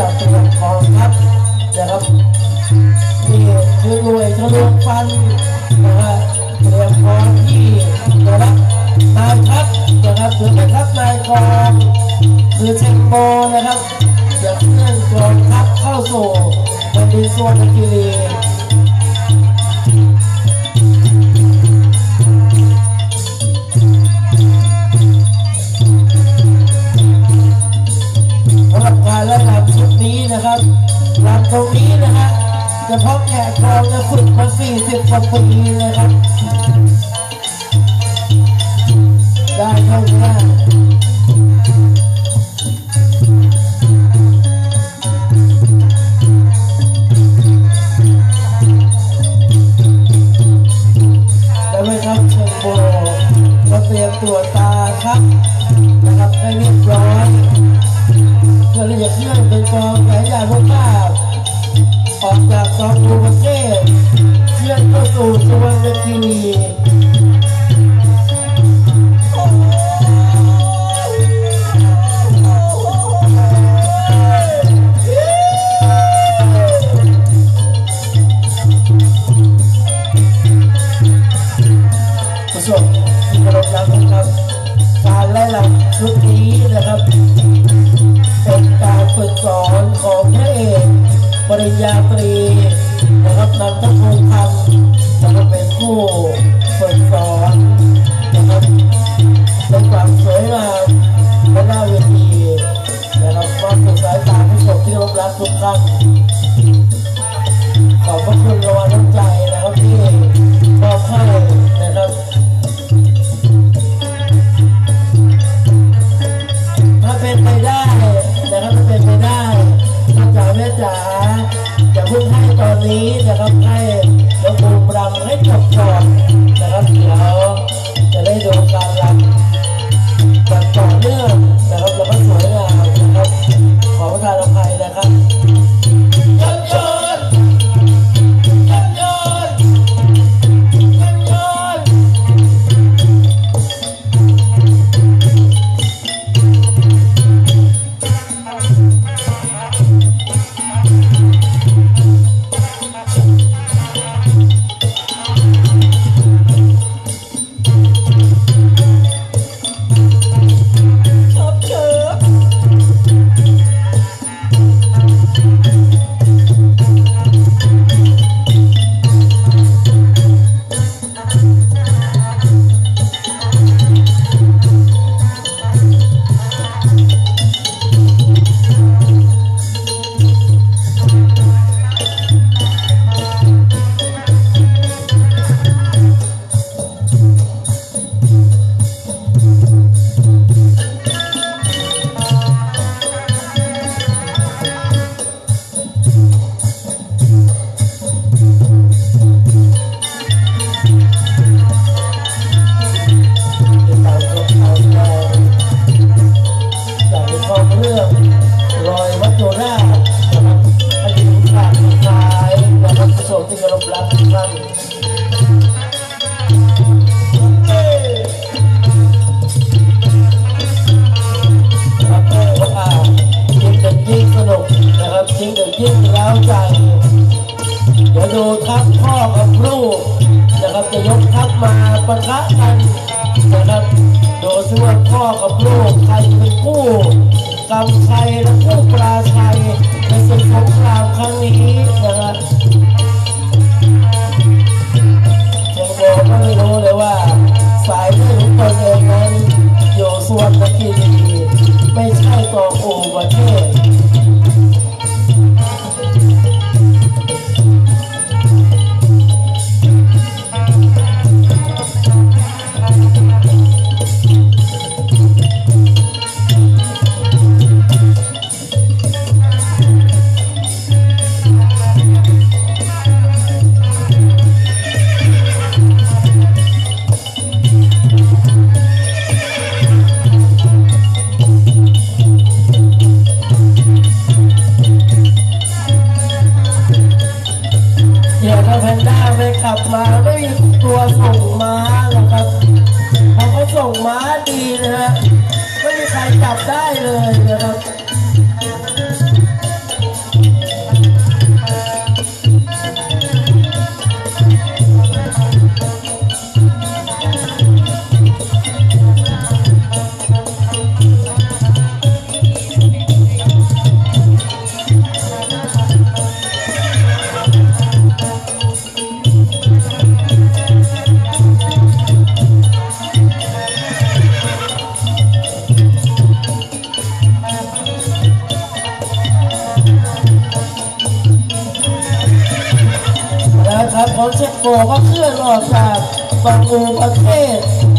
จากจังหวัของครับนะครับนี่คือรวยทะลวงฟันนะฮะเตรียมพร้องที่นะครับนายทัพนะครับถือไม่ทัพนายกองคือเชงโบนะครับจะเคลื่อนกองทัพเข้าสู่บริเวณสวนกิรี นี้นะฮะเฉพาะแขกครองจะฝึกมา40กว่าปีเลยครับ ได้เท่านี้ได้ไหมครับเชิญโบก็เตรียมตรวตาครับนะครับให้เรียบร้อยเพื่อที่จะเคลื่อนเป็นกองแขนใหญ่พวกข้า ออกจากกองดูประเทศเคลื่อนเข้าสู่สุวรรณคีรีผู้ชมที่เคารพรักนะครับการไล่ลำชุดนี้นะครับ เป็นการฝึกสอนของพระเอก ปริญญาตรีนะครับนำทัพพงษ์คำนะครับเป็นผู้ฝึกสอนนะครับเป็นความสวยงามบนหน้าเวทีนะครับความสุขสายตาผู้ชมที่รับรพรักทุกท่านขอบพระคุณรางวัล รำให้จบก่อนนะครับเดี๋ยวำชัยและคู่ปรา ของเชฟโกก็เพื่อนออกจากประตูประเทศ